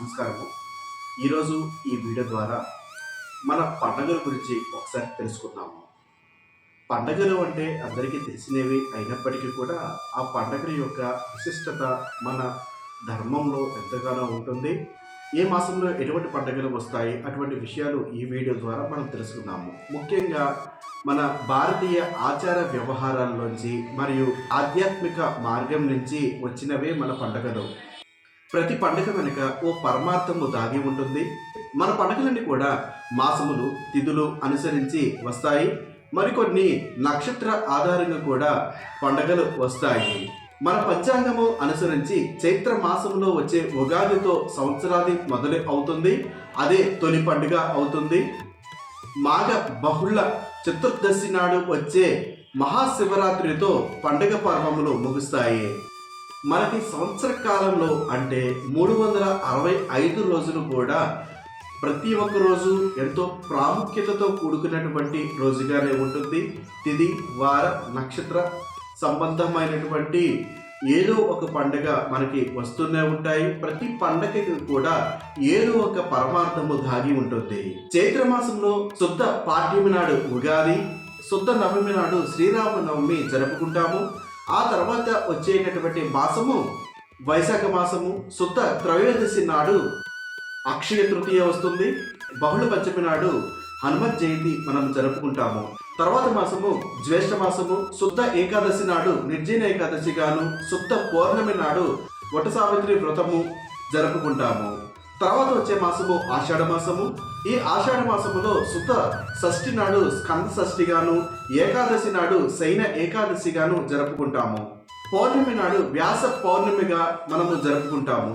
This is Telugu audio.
నమస్కారము. ఈరోజు ఈ వీడియో ద్వారా మన పండగల గురించి ఒకసారి తెలుసుకుందాము. పండగలు అంటే అందరికీ తెలిసినవి అయినప్పటికీ కూడా ఆ పండగల యొక్క విశిష్టత మన ధర్మంలో ఎంతగానో ఉంటుంది. ఏ మాసంలో ఎటువంటి పండుగలు వస్తాయి? అటువంటి విషయాలు ఈ వీడియో ద్వారా మనం తెలుసుకుందాము. ముఖ్యంగా మన భారతీయ ఆచార వ్యవహారాల్లోంచి మరియు ఆధ్యాత్మిక మార్గం నుంచి వచ్చినవే మన పండుగలు. ప్రతి పండుగ వెనుక ఓ పరమార్థము దాగి ఉంటుంది. మన పండుగలన్నీ కూడా మాసములు తిథులు అనుసరించి వస్తాయి. మరికొన్ని నక్షత్ర ఆధారంగా కూడా పండుగలు వస్తాయి. మన పంచాంగము అనుసరించి చైత్ర మాసంలో వచ్చే ఉగాదితో సంవత్సరాది మొదలు అవుతుంది. అదే తొలి పండుగ అవుతుంది. మాఘ బహుళ చతుర్దశి నాడు వచ్చే మహాశివరాత్రితో పండుగ పర్వములు ముగుస్తాయి. మనకి సంవత్సర కాలంలో అంటే మూడు వందల అరవై ఐదు రోజులు కూడా ప్రతి ఒక్క రోజు ఎంతో ప్రాముఖ్యతతో కూడుకున్నటువంటి రోజుగానే ఉంటుంది. తిది వార నక్షత్ర సంబంధమైనటువంటి ఏదో ఒక పండుగ మనకి వస్తూనే ఉంటాయి. ప్రతి పండగకి కూడా ఏదో ఒక పరమార్థము దాగి ఉంటుంది. చైత్ర మాసంలో శుద్ధ పాఠ్యమి నాడు ఉగాది శుద్ధ నవమి నాడు శ్రీరామనవమి జరుపుకుంటాము. ఆ తర్వాత వచ్చేటటువంటి మాసము వైశాఖ మాసము శుద్ధ త్రయోదశి నాడు అక్షయ తృతీయ వస్తుంది. బహుళ పంచమి నాడు హనుమత్ జయంతి మనం జరుపుకుంటాము. తర్వాత మాసము జ్యేష్ఠ మాసము శుద్ధ ఏకాదశి నాడు నిర్జీన ఏకాదశి గాను శుద్ధ పౌర్ణమి నాడు వట సావిత్రి వ్రతము జరుపుకుంటాము. తర్వాత వచ్చే మాసము ఆషాఢ మాసము. ఈ ఆషాఢ మాసములో సుత షష్ఠి నాడు స్కంద షష్ఠిగాను ఏకాదశి నాడు శైన ఏకాదశిగాను జరుపుకుంటాము. పౌర్ణమి నాడు వ్యాస పౌర్ణమిగా మనము జరుపుకుంటాము.